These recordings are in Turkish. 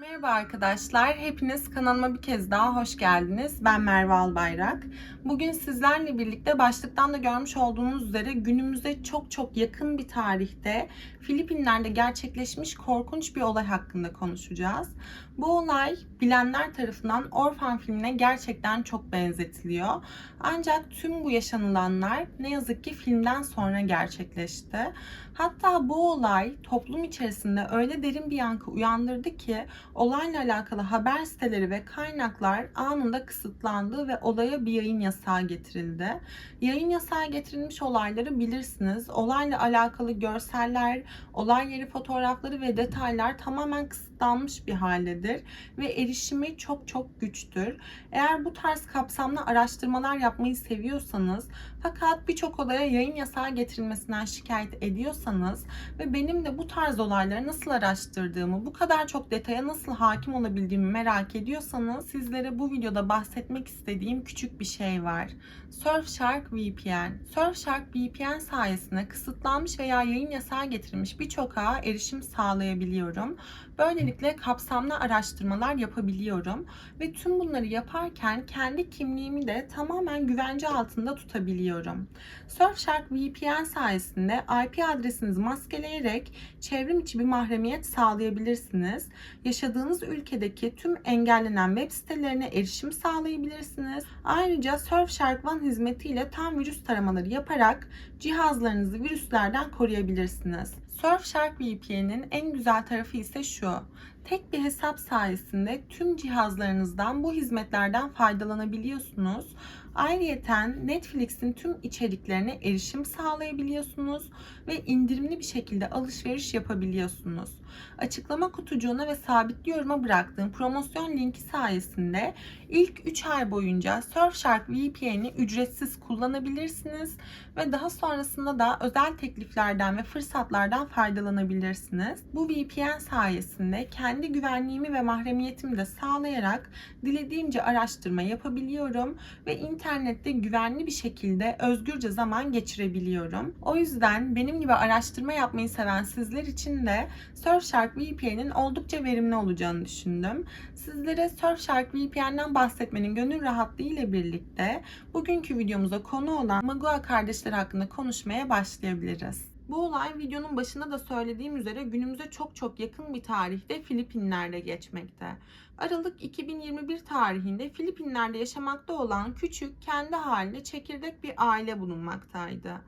Merhaba arkadaşlar, hepiniz kanalıma bir kez daha hoş geldiniz. Ben Merve Albayrak. Bugün sizlerle birlikte başlıktan da görmüş olduğunuz üzere günümüze çok çok yakın bir tarihte Filipinler'de gerçekleşmiş korkunç bir olay hakkında konuşacağız. Bu olay bilenler tarafından Orphan filmine gerçekten çok benzetiliyor. Ancak tüm bu yaşanılanlar ne yazık ki filmden sonra gerçekleşti. Hatta bu olay toplum içerisinde öyle derin bir yankı uyandırdı ki olayla alakalı haber siteleri ve kaynaklar anında kısıtlandı ve olaya bir yayın yasağı getirildi. Yayın yasağı getirilmiş olayları bilirsiniz. Olayla alakalı görseller, olay yeri fotoğrafları ve detaylar tamamen kısıtlanmış bir haldedir ve erişimi çok çok güçtür. Eğer bu tarz kapsamlı araştırmalar yapmayı seviyorsanız fakat birçok olaya yayın yasağı getirilmesinden şikayet ediyorsanız ve benim de bu tarz olayları nasıl araştırdığımı, bu kadar çok detaya nasıl hakim olabildiğimi merak ediyorsanız sizlere bu videoda bahsetmek istediğim küçük bir şey var. Surfshark VPN. Surfshark VPN sayesinde kısıtlanmış veya yayın yasağı getirilmiş birçok ağa erişim sağlayabiliyorum. Böylelikle kapsamlı araştırmalar yapabiliyorum ve tüm bunları yaparken kendi kimliğimi de tamamen güvence altında tutabiliyorum. Surfshark VPN sayesinde IP adresinizi maskeleyerek çevrim içi bir mahremiyet sağlayabilirsiniz. Yaşadığınız ülkedeki tüm engellenen web sitelerine erişim sağlayabilirsiniz. Ayrıca Surfshark One hizmetiyle tam virüs taramaları yaparak cihazlarınızı virüslerden koruyabilirsiniz. Surfshark VPN'in en güzel tarafı ise şu. Tek bir hesap sayesinde tüm cihazlarınızdan bu hizmetlerden faydalanabiliyorsunuz. Ayrıyeten Netflix'in tüm içeriklerine erişim sağlayabiliyorsunuz ve indirimli bir şekilde alışveriş yapabiliyorsunuz. Açıklama kutucuğuna ve sabitli yoruma bıraktığım promosyon linki sayesinde ilk 3 ay boyunca Surfshark VPN'i ücretsiz kullanabilirsiniz ve daha sonrasında da özel tekliflerden ve fırsatlardan faydalanabilirsiniz. Bu VPN sayesinde kendi güvenliğimi ve mahremiyetimi de sağlayarak dilediğimce araştırma yapabiliyorum ve internette güvenli bir şekilde özgürce zaman geçirebiliyorum. O yüzden benim gibi araştırma yapmayı seven sizler için de Surfshark VPN'in oldukça verimli olacağını düşündüm. Sizlere Surfshark VPN'den bahsetmenin gönül rahatlığı ile birlikte bugünkü videomuza konu olan Magua kardeşler hakkında konuşmaya başlayabiliriz. Bu olay videonun başında da söylediğim üzere günümüze çok çok yakın bir tarihte Filipinler'de geçmekte. Aralık 2021 tarihinde Filipinler'de yaşamakta olan küçük, kendi halinde çekirdek bir aile bulunmaktaydı.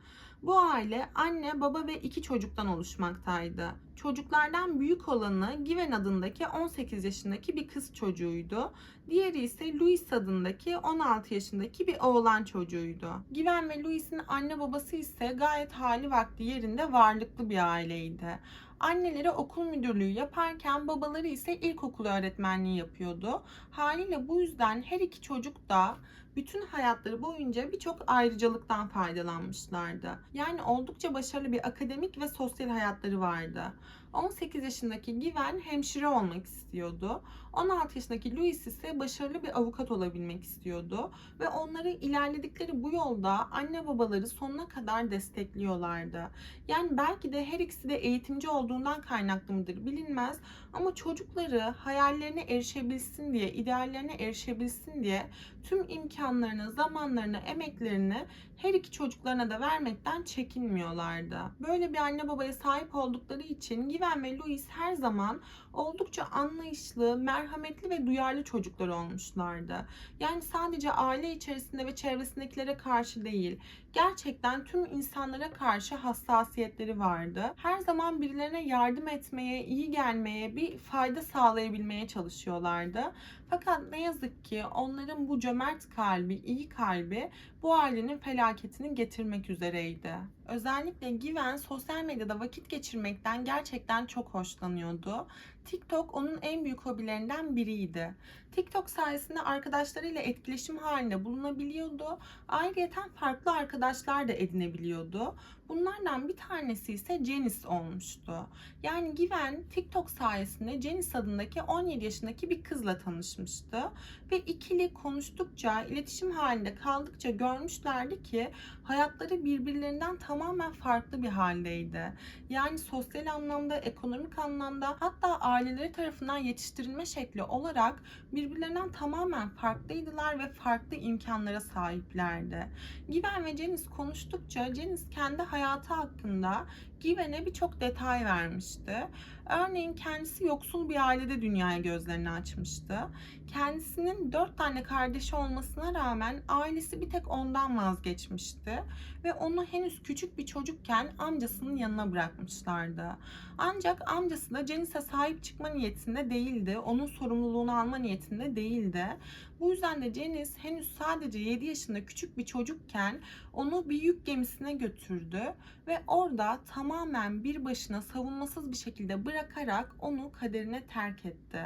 Bu aile anne, baba ve iki çocuktan oluşmaktaydı. Çocuklardan büyük olanı Given adındaki 18 yaşındaki bir kız çocuğuydu. Diğeri ise Louis adındaki 16 yaşındaki bir oğlan çocuğuydu. Given ve Louis'in anne babası ise gayet hali vakti yerinde varlıklı bir aileydi. Anneleri okul müdürlüğü yaparken babaları ise ilkokul öğretmenliği yapıyordu. Haliyle bu yüzden her iki çocuk da bütün hayatları boyunca birçok ayrıcalıktan faydalanmışlardı. Yani oldukça başarılı bir akademik ve sosyal hayatları vardı. 18 yaşındaki Given hemşire olmak istiyordu. 16 yaşındaki Louis ise başarılı bir avukat olabilmek istiyordu ve onları ilerledikleri bu yolda anne babaları sonuna kadar destekliyorlardı. Yani belki de her ikisi de eğitimci olduğundan kaynaklı mıdır bilinmez ama çocukları hayallerine erişebilsin diye, ideallerine erişebilsin diye tüm imkanlarını, zamanlarını, emeklerini her iki çocuklarına da vermekten çekinmiyorlardı. Böyle bir anne babaya sahip oldukları için Given ve Louis her zaman oldukça anlayışlı, merhametli ve duyarlı çocuklar olmuşlardı. Yani sadece aile içerisinde ve çevresindekilere karşı değil, gerçekten tüm insanlara karşı hassasiyetleri vardı. Her zaman birilerine yardım etmeye, iyi gelmeye, bir fayda sağlayabilmeye çalışıyorlardı. Fakat ne yazık ki onların bu cömert kalbi, iyi kalbi bu ailenin felaketini getirmek üzereydi. Özellikle Given sosyal medyada vakit geçirmekten gerçekten çok hoşlanıyordu. TikTok onun en büyük hobilerinden biriydi. TikTok sayesinde arkadaşlarıyla etkileşim halinde bulunabiliyordu. Ayrıca farklı arkadaşlar da edinebiliyordu. Bunlardan bir tanesi ise Janice olmuştu. Yani Given TikTok sayesinde Janice adındaki 17 yaşındaki bir kızla tanışmıştı. Ve ikili konuştukça, iletişim halinde kaldıkça görmüşlerdi ki hayatları birbirlerinden tamamen farklı bir haldeydi. Yani sosyal anlamda, ekonomik anlamda hatta aileleri tarafından yetiştirilme şekli olarak birbirlerinden tamamen farklıydılar ve farklı imkanlara sahiplerdi. Given ve Janice konuştukça Janice kendi hayatı hakkında Given'e birçok detay vermişti. Örneğin kendisi yoksul bir ailede dünyaya gözlerini açmıştı. Kendisinin dört tane kardeşi olmasına rağmen ailesi bir tek ondan vazgeçmişti. Ve onu henüz küçük bir çocukken amcasının yanına bırakmışlardı. Ancak amcası da Janice'e sahip çıkma niyetinde değildi. Onun sorumluluğunu alma niyetinde değildi. Bu yüzden de Janice henüz sadece 7 yaşında küçük bir çocukken onu bir yük gemisine götürdü ve orada tamamen bir başına savunmasız bir şekilde bırakarak onu kaderine terk etti.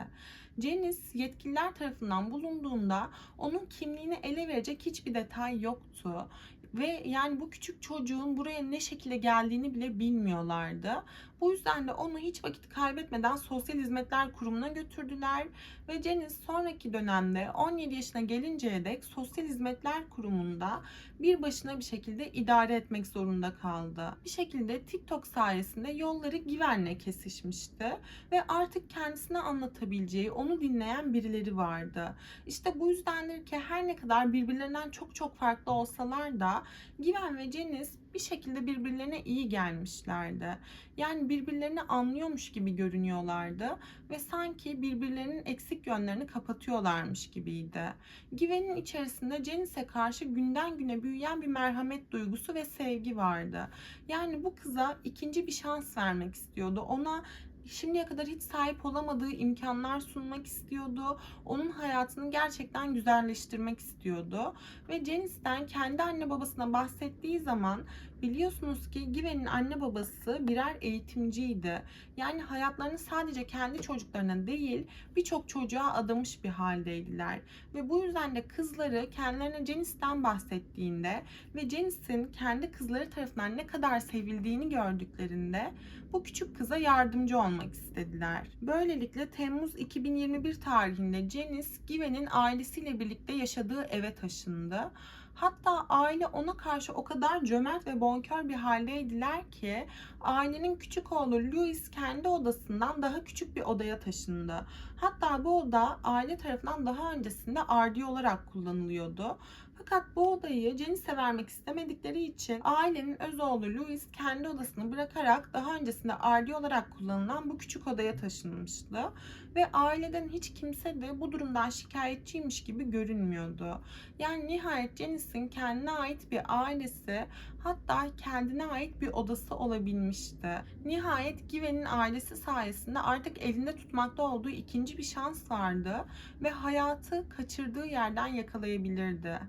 Janice yetkililer tarafından bulunduğunda onun kimliğini ele verecek hiçbir detay yoktu. Ve yani bu küçük çocuğun buraya ne şekilde geldiğini bile bilmiyorlardı. Bu yüzden de onu hiç vakit kaybetmeden Sosyal Hizmetler Kurumu'na götürdüler. Ve Janice sonraki dönemde 17 yaşına gelinceye dek Sosyal Hizmetler Kurumu'nda bir başına bir şekilde idare etmek zorunda kaldı. Bir şekilde TikTok sayesinde yolları Given'le kesişmişti. Ve artık kendisine anlatabileceği, onu dinleyen birileri vardı. İşte bu yüzdendir ki her ne kadar birbirlerinden çok çok farklı olsalar da Given ve Janice bir şekilde birbirlerine iyi gelmişlerdi. Yani birbirlerini anlıyormuş gibi görünüyorlardı ve sanki birbirlerinin eksik yönlerini kapatıyorlarmış gibiydi. Given'in içerisinde Janice'e karşı günden güne büyüyen bir merhamet duygusu ve sevgi vardı. Yani bu kıza ikinci bir şans vermek istiyordu. Ona şimdiye kadar hiç sahip olamadığı imkanlar sunmak istiyordu. Onun hayatını gerçekten güzelleştirmek istiyordu. Ve Janice'den kendi anne babasına bahsettiği zaman biliyorsunuz ki Given'in anne babası birer eğitimciydi. Yani hayatlarını sadece kendi çocuklarına değil birçok çocuğa adamış bir haldeydiler. Ve bu yüzden de kızları kendilerine Janice'den bahsettiğinde ve Janice'in kendi kızları tarafından ne kadar sevildiğini gördüklerinde bu küçük kıza yardımcı olmak istediler. Böylelikle Temmuz 2021 tarihinde Janice Given'in ailesiyle birlikte yaşadığı eve taşındı. Hatta aile ona karşı o kadar cömert ve bonkör bir haldeydiler ki ailenin küçük oğlu Louis kendi odasından daha küçük bir odaya taşındı. Hatta bu oda aile tarafından daha öncesinde ardi olarak kullanılıyordu. Fakat bu odayı Janice'e vermek istemedikleri için ailenin öz oğlu Louis kendi odasını bırakarak daha öncesinde ardi olarak kullanılan bu küçük odaya taşınmıştı. Ve aileden hiç kimse de bu durumdan şikayetçiymiş gibi görünmüyordu. Yani nihayet Janice'in kendine ait bir ailesi hatta kendine ait bir odası olabilmişti. Nihayet Given'in ailesi sayesinde artık elinde tutmakta olduğu ikinci bir şans vardı ve hayatı kaçırdığı yerden yakalayabilirdi.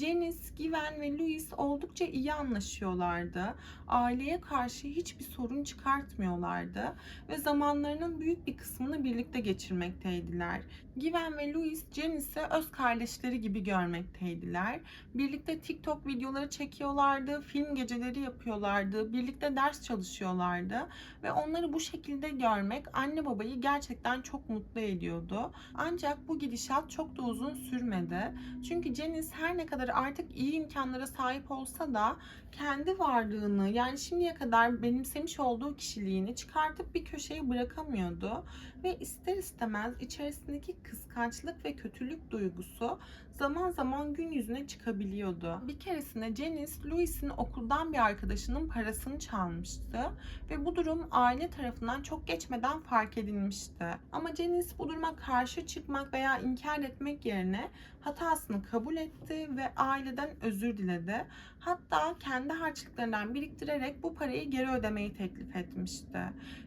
Janice, Given ve Louis oldukça iyi anlaşıyorlardı. Aileye karşı hiçbir sorun çıkartmıyorlardı ve zamanlarının büyük bir kısmını birlikte geçirmekteydiler. Given ve Louis Janice'i öz kardeşleri gibi görmekteydiler. Birlikte TikTok videoları çekiyorlardı, film geceleri yapıyorlardı, birlikte ders çalışıyorlardı ve onları bu şekilde görmek anne babayı gerçekten çok mutlu ediyordu. Ancak bu gidişat çok da uzun sürmedi. Çünkü Janice her ne kadar artık iyi imkanlara sahip olsa da kendi varlığını yani şimdiye kadar benimsemiş olduğu kişiliğini çıkartıp bir köşeye bırakamıyordu. Ve ister istemez içerisindeki kıskançlık ve kötülük duygusu zaman zaman gün yüzüne çıkabiliyordu. Bir keresinde Janice, Louis'in okuldan bir arkadaşının parasını çalmıştı ve bu durum aile tarafından çok geçmeden fark edilmişti. Ama Janice bu duruma karşı çıkmak veya inkar etmek yerine hatasını kabul etti ve aileden özür diledi. Hatta kendi harçlıklarından biriktirerek bu parayı geri ödemeyi teklif etmişti.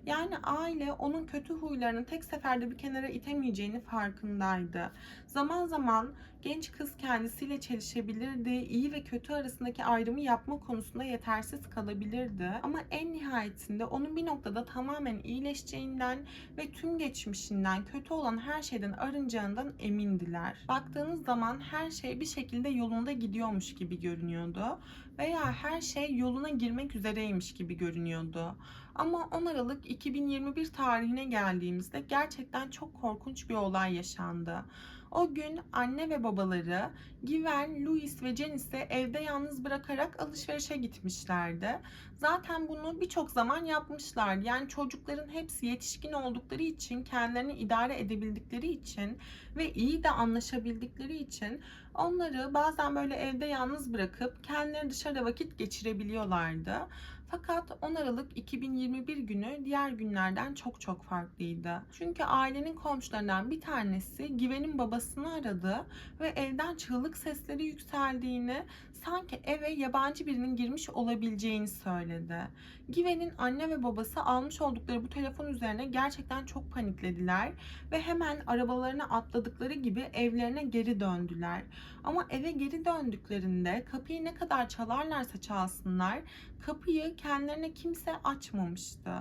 Yani aile onun kötü huylarını tek seferde bir kenara itemeyeceğini farkındaydı. Zaman zaman genç kız kendisiyle çelişebilirdi, iyi ve kötü arasındaki ayrımı yapma konusunda yetersiz kalabilirdi. Ama en nihayetinde onun bir noktada tamamen iyileşeceğinden ve tüm geçmişinden, kötü olan her şeyden arınacağından emindiler. Baktığınız zaman her şey bir şekilde yolunda gidiyormuş gibi görünüyordu veya her şey yoluna girmek üzereymiş gibi görünüyordu. Ama 10 Aralık 2021 tarihine geldiğimizde gerçekten çok korkunç bir olay yaşandı. O gün anne ve babaları Given, Louis ve Janice'i evde yalnız bırakarak alışverişe gitmişlerdi. Zaten bunu birçok zaman yapmışlar. Yani çocukların hepsi yetişkin oldukları için, kendilerini idare edebildikleri için ve iyi de anlaşabildikleri için onları bazen böyle evde yalnız bırakıp kendileri dışarıda vakit geçirebiliyorlardı. Fakat 10 Aralık 2021 günü diğer günlerden çok çok farklıydı. Çünkü ailenin komşularından bir tanesi Given'in babasını aradı ve evden çığlık sesleri yükseldiğini, sanki eve yabancı birinin girmiş olabileceğini söyledi. Given'in anne ve babası almış oldukları bu telefon üzerine gerçekten çok paniklediler ve hemen arabalarına atladıkları gibi evlerine geri döndüler. Ama eve geri döndüklerinde kapıyı ne kadar çalarlarsa çalsınlar kapıyı kendilerine kimse açmamıştı.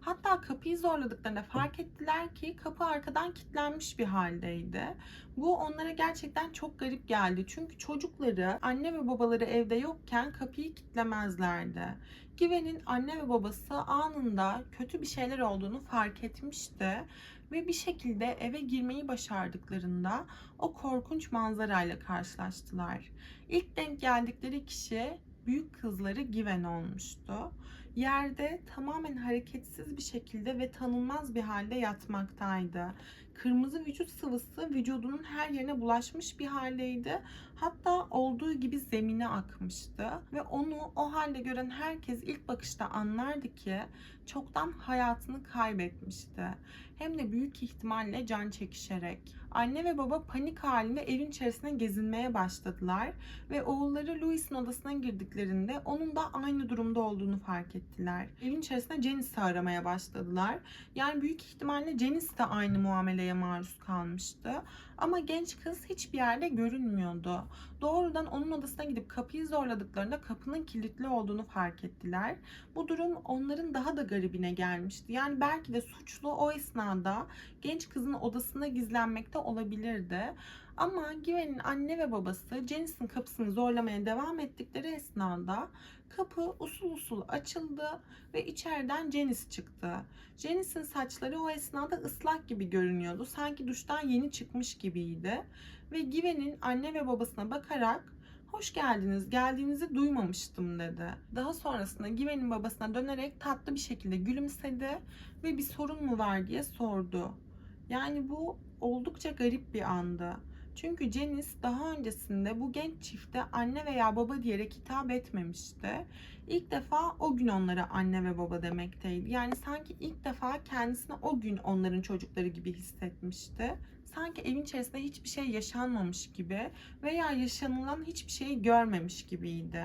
Hatta kapıyı zorladıklarında fark ettiler ki kapı arkadan kilitlenmiş bir haldeydi. Bu onlara gerçekten çok garip geldi. Çünkü çocukları anne ve babaları evde yokken kapıyı kilitlemezlerdi. Given'in anne ve babası anında kötü bir şeyler olduğunu fark etmişti ve bir şekilde eve girmeyi başardıklarında o korkunç manzarayla karşılaştılar. İlk denk geldikleri kişi büyük kızları Given olmuştu. Yerde tamamen hareketsiz bir şekilde ve tanınmaz bir halde yatmaktaydı. Kırmızı vücut sıvısı vücudunun her yerine bulaşmış bir haldeydi. Hatta olduğu gibi zemine akmıştı ve onu o halde gören herkes ilk bakışta anlardı ki çoktan hayatını kaybetmişti. Hem de büyük ihtimalle can çekişerek. Anne ve baba panik halinde evin içerisine gezinmeye başladılar ve oğulları Louis'in odasına girdiklerinde onun da aynı durumda olduğunu fark ettiler. Evin içerisinde Janice'i aramaya başladılar. Yani büyük ihtimalle Janice de aynı muameleye maruz kalmıştı. Ama genç kız hiçbir yerde görünmüyordu. Doğrudan onun odasına gidip kapıyı zorladıklarında kapının kilitli olduğunu fark ettiler. Bu durum onların daha da garibine gelmişti. Yani belki de suçlu o esnada genç kızın odasında gizlenmekte olabilirdi. Ama Given'in anne ve babası Janice'in kapısını zorlamaya devam ettikleri esnada kapı usul usul açıldı ve içeriden Janice çıktı. Janice'in saçları o esnada ıslak gibi görünüyordu. Sanki duştan yeni çıkmış gibiydi. Ve Given'in anne ve babasına bakarak Hoş geldiniz, geldiğinizi duymamıştım dedi. Daha sonrasında Given'in babasına dönerek tatlı bir şekilde gülümsedi ve bir sorun mu var diye sordu. Yani bu oldukça garip bir andı. Çünkü Janice daha öncesinde bu genç çifte anne veya baba diyerek hitap etmemişti. İlk defa o gün onlara anne ve baba demekteydi. Yani sanki ilk defa kendisini o gün onların çocukları gibi hissetmişti. Sanki evin içerisinde hiçbir şey yaşanmamış gibi veya yaşanılan hiçbir şeyi görmemiş gibiydi.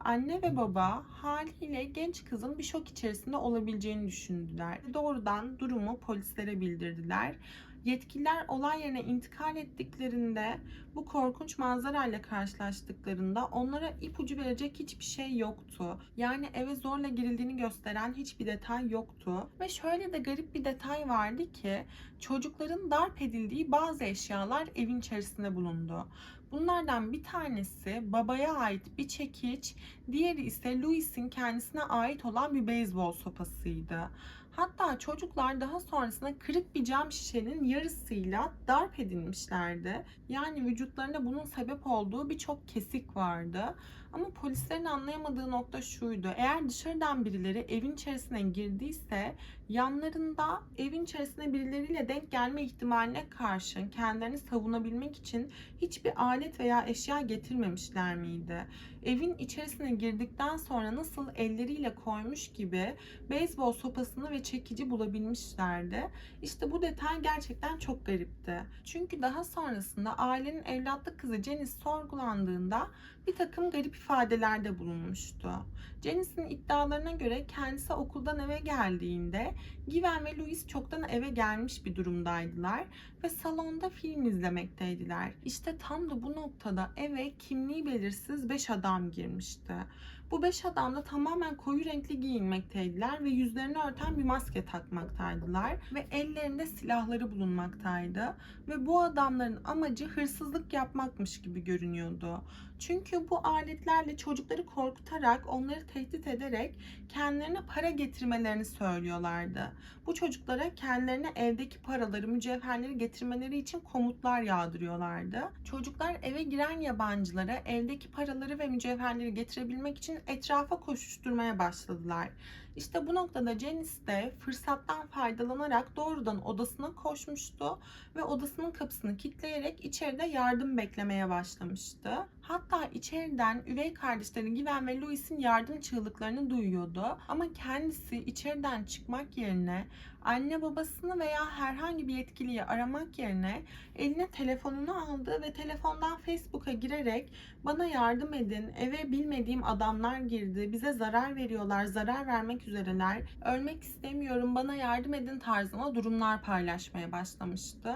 Anne ve baba haliyle genç kızın bir şok içerisinde olabileceğini düşündüler. Doğrudan durumu polislere bildirdiler. Yetkililer olay yerine intikal ettiklerinde bu korkunç manzarayla karşılaştıklarında onlara ipucu verecek hiçbir şey yoktu. Yani eve zorla girildiğini gösteren hiçbir detay yoktu. Ve şöyle de garip bir detay vardı ki çocukların darp edildiği bazı eşyalar evin içerisinde bulundu. Bunlardan bir tanesi babaya ait bir çekiç, diğeri ise Louis'in kendisine ait olan bir beyzbol sopasıydı. Hatta çocuklar daha sonrasında kırık bir cam şişenin yarısıyla darp edilmişlerdi. Yani vücutlarında bunun sebep olduğu birçok kesik vardı. Ama polislerin anlayamadığı nokta şuydu. Eğer dışarıdan birileri evin içerisine girdiyse yanlarında evin içerisine birileriyle denk gelme ihtimaline karşın kendilerini savunabilmek için hiçbir alet veya eşya getirmemişler miydi? Evin içerisine girdikten sonra nasıl elleriyle koymuş gibi beyzbol sopasını ve çekici bulabilmişlerdi. İşte bu detay gerçekten çok garipti. Çünkü daha sonrasında ailenin evlatlık kızı Janice sorgulandığında bir takım garip ifadelerde bulunmuştu. Janice'in iddialarına göre kendisi okuldan eve geldiğinde Given ve Louis çoktan eve gelmiş bir durumdaydılar ve salonda film izlemekteydiler. İşte tam da bu noktada eve kimliği belirsiz 5 adam girmişti. Bu 5 adam da tamamen koyu renkli giyinmekteydiler ve yüzlerini örten bir maske takmaktaydılar ve ellerinde silahları bulunmaktaydı ve bu adamların amacı hırsızlık yapmakmış gibi görünüyordu. Çünkü bu aletlerle çocukları korkutarak, onları tehdit ederek kendilerine para getirmelerini söylüyorlardı. Bu çocuklara kendilerine evdeki paraları, mücevherleri getirmeleri için komutlar yağdırıyorlardı. Çocuklar eve giren yabancılara evdeki paraları ve mücevherleri getirebilmek için etrafa koşuşturmaya başladılar. İşte bu noktada Janice de fırsattan faydalanarak doğrudan odasına koşmuştu ve odasının kapısını kilitleyerek içeride yardım beklemeye başlamıştı. Hatta içeriden üvey kardeşleri Given ve Louis'in yardım çığlıklarını duyuyordu. Ama kendisi içeriden çıkmak yerine anne babasını veya herhangi bir yetkiliyi aramak yerine eline telefonunu aldı ve telefondan Facebook'a girerek bana yardım edin, eve bilmediğim adamlar girdi, bize zarar veriyorlar, zarar vermek üzereler, ölmek istemiyorum, bana yardım edin tarzında durumlar paylaşmaya başlamıştı.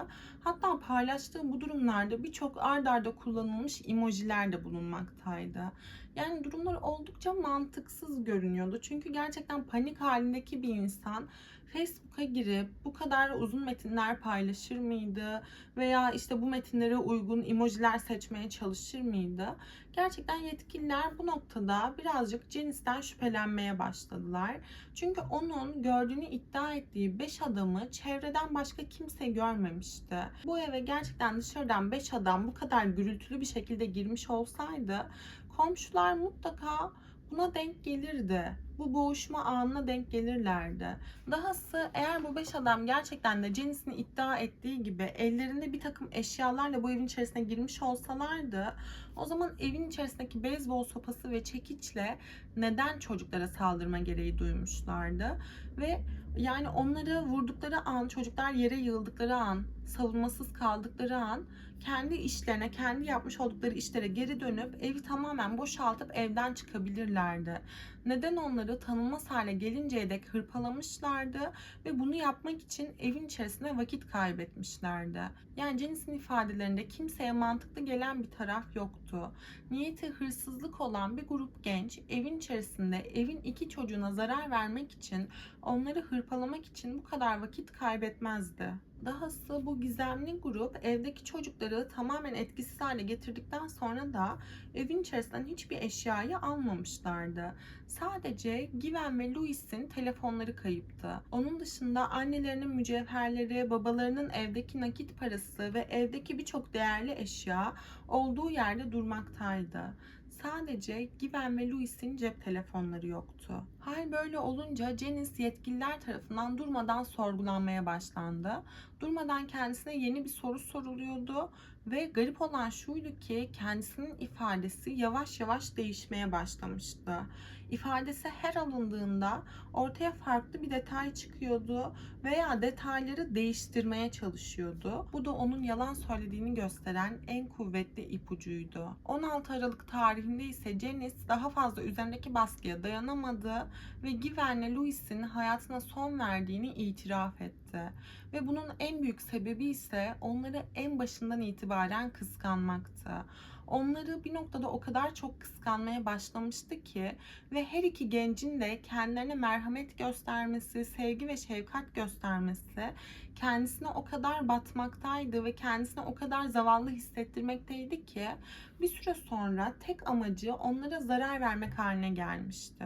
Hatta paylaştığı bu durumlarda birçok ard arda kullanılmış emojiler de bulunmaktaydı. Yani durumlar oldukça mantıksız görünüyordu. Çünkü gerçekten panik halindeki bir insan Facebook'a girip bu kadar uzun metinler paylaşır mıydı? Veya işte bu metinlere uygun emojiler seçmeye çalışır mıydı? Gerçekten yetkililer bu noktada birazcık Janice'den şüphelenmeye başladılar. Çünkü onun gördüğünü iddia ettiği 5 adamı çevreden başka kimse görmemişti. Bu eve gerçekten dışarıdan 5 adam bu kadar gürültülü bir şekilde girmiş olsaydı komşular mutlaka buna denk gelirdi. Bu boğuşma anına denk gelirlerdi. Dahası eğer bu beş adam gerçekten de Janice'in iddia ettiği gibi ellerinde bir takım eşyalarla bu evin içerisine girmiş olsalardı o zaman evin içerisindeki beyzbol sopası ve çekiçle neden çocuklara saldırma gereği duymuşlardı ve yani onları vurdukları an, çocuklar yere yığıldıkları an, savunmasız kaldıkları an kendi işlerine, kendi yapmış oldukları işlere geri dönüp evi tamamen boşaltıp evden çıkabilirlerdi. Neden onları tanınmaz hale gelinceye dek hırpalamışlardı ve bunu yapmak için evin içerisinde vakit kaybetmişlerdi. Yani Janice'in ifadelerinde kimseye mantıklı gelen bir taraf yoktu. Niyeti hırsızlık olan bir grup genç evin içerisinde evin iki çocuğuna zarar vermek için, onları hırpalamak için bu kadar vakit kaybetmezdi. Dahası bu gizemli grup evdeki çocukları tamamen etkisiz hale getirdikten sonra da evin içerisinden hiçbir eşyayı almamışlardı. Sadece Given ve Louis'in telefonları kayıptı. Onun dışında annelerinin mücevherleri, babalarının evdeki nakit parası ve evdeki birçok değerli eşya olduğu yerde durmaktaydı. Sadece Given ve Louis'in cep telefonları yoktu. Hal böyle olunca Janice yetkililer tarafından durmadan sorgulanmaya başlandı. Durmadan kendisine yeni bir soru soruluyordu ve garip olan şuydu ki kendisinin ifadesi yavaş yavaş değişmeye başlamıştı. İfadesi her alındığında ortaya farklı bir detay çıkıyordu veya detayları değiştirmeye çalışıyordu. Bu da onun yalan söylediğini gösteren en kuvvetli ipucuydu. 16 Aralık tarihinde ise Janice daha fazla üzerindeki baskıya dayanamadı ve Given'le Louis'in hayatına son verdiğini itiraf etti. Ve bunun en büyük sebebi ise onları en başından itibaren kıskanmaktı. Onları bir noktada o kadar çok kıskanmaya başlamıştı ki ve her iki gencin de kendilerine merhamet göstermesi, sevgi ve şefkat göstermesi kendisine o kadar batmaktaydı ve kendisine o kadar zavallı hissettirmekteydi ki bir süre sonra tek amacı onlara zarar vermek haline gelmişti.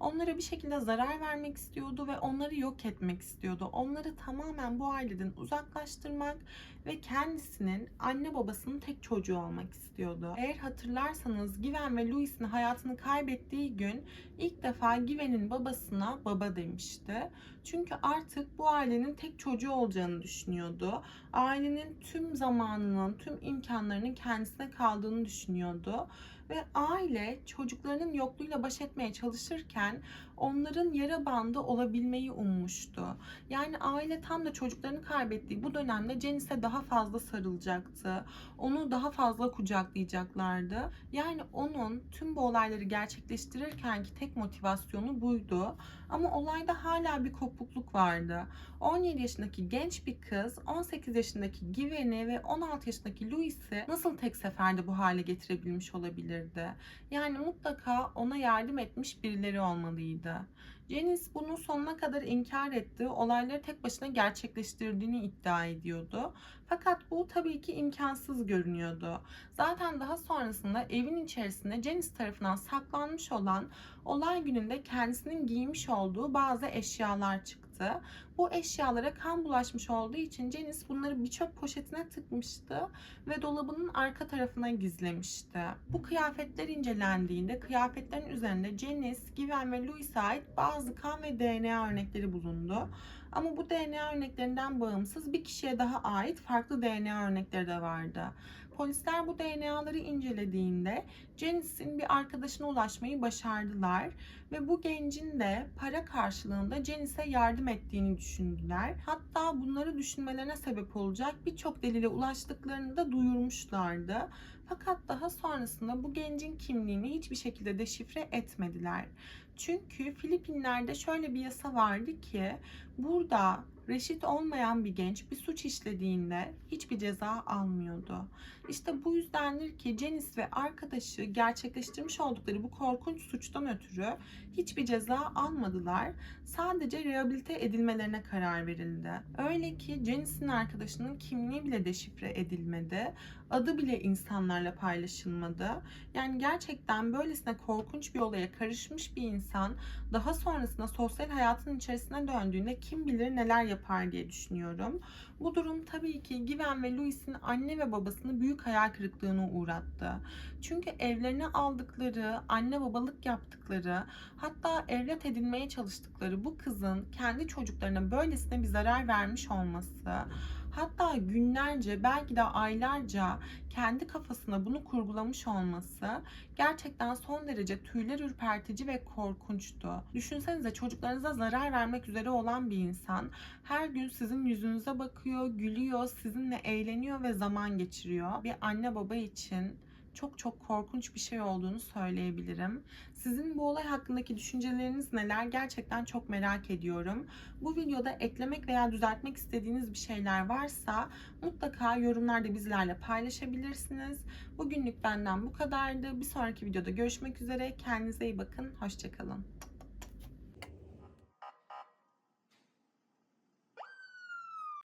Onlara bir şekilde zarar vermek istiyordu ve onları yok etmek istiyordu. Onları tamamen bu aileden uzaklaştırmak ve kendisinin anne babasının tek çocuğu olmak istiyordu. Eğer hatırlarsanız Given ve Louis'in hayatını kaybettiği gün ilk defa Given'in babasına baba demişti. Çünkü artık bu ailenin tek çocuğu olacağını düşünüyordu. Ailenin tüm zamanının, tüm imkanlarının kendisine kaldığını düşünüyordu. Ve aile çocuklarının yokluğuyla baş etmeye çalışırken onların yara bandı olabilmeyi ummuştu. Yani aile tam da çocuklarını kaybettiği bu dönemde Janice'e daha fazla sarılacaktı. Onu daha fazla kucaklayacaklardı. Yani onun tüm bu olayları gerçekleştirirkenki tek motivasyonu buydu. Ama olayda hala bir kopukluk vardı. 17 yaşındaki genç bir kız 18 yaşındaki Given'i ve 16 yaşındaki Louis'i nasıl tek seferde bu hale getirebilmiş olabilirdi? Yani mutlaka ona yardım etmiş birileri olmalıydı. Janice bunu sonuna kadar inkar etti. Olayları tek başına gerçekleştirdiğini iddia ediyordu. Fakat bu tabii ki imkansız görünüyordu. Zaten daha sonrasında evin içerisinde Janice tarafından saklanmış olan olay gününde kendisinin giymiş olduğu bazı eşyalar çıktı. Bu eşyalara kan bulaşmış olduğu için Janice bunları bir çöp poşetine tıkmıştı ve dolabının arka tarafına gizlemişti. Bu kıyafetler incelendiğinde kıyafetlerin üzerinde Janice, Given ve Louis'e ait bazı kan ve DNA örnekleri bulundu. Ama bu DNA örneklerinden bağımsız bir kişiye daha ait farklı DNA örnekleri de vardı. Polisler bu DNA'ları incelediğinde Janice'in bir arkadaşına ulaşmayı başardılar ve bu gencin de para karşılığında Janice'e yardım ettiğini düşündüler. Hatta bunları düşünmelerine sebep olacak birçok delile ulaştıklarını da duyurmuşlardı. Fakat daha sonrasında bu gencin kimliğini hiçbir şekilde deşifre etmediler. Çünkü Filipinler'de şöyle bir yasa vardı ki burada reşit olmayan bir genç bir suç işlediğinde hiçbir ceza almıyordu. İşte bu yüzdendir ki Janice ve arkadaşı gerçekleştirmiş oldukları bu korkunç suçtan ötürü hiçbir ceza almadılar. Sadece rehabilite edilmelerine karar verildi. Öyle ki Janice'in arkadaşının kimliği bile deşifre edilmedi. Adı bile insanlarla paylaşılmadı. Yani gerçekten böylesine korkunç bir olaya karışmış bir insan daha sonrasında sosyal hayatın içerisine döndüğünde kim bilir neler yapar diye düşünüyorum. Bu durum tabii ki Given ve Louis'in anne ve babasını büyük hayal kırıklığına uğrattı. Çünkü evlerine aldıkları, anne babalık yaptıkları, hatta evlat edinmeye çalıştıkları bu kızın kendi çocuklarına böylesine bir zarar vermiş olması, hatta günlerce belki de aylarca kendi kafasına bunu kurgulamış olması gerçekten son derece tüyler ürpertici ve korkunçtu. Düşünsenize çocuklarınıza zarar vermek üzere olan bir insan her gün sizin yüzünüze bakıyor, gülüyor, sizinle eğleniyor ve zaman geçiriyor. Bir anne baba için çok çok korkunç bir şey olduğunu söyleyebilirim. Sizin bu olay hakkındaki düşünceleriniz neler? Gerçekten çok merak ediyorum. Bu videoda eklemek veya düzeltmek istediğiniz bir şeyler varsa mutlaka yorumlarda bizlerle paylaşabilirsiniz. Bugünlük benden bu kadardı. Bir sonraki videoda görüşmek üzere. Kendinize iyi bakın. Hoşçakalın.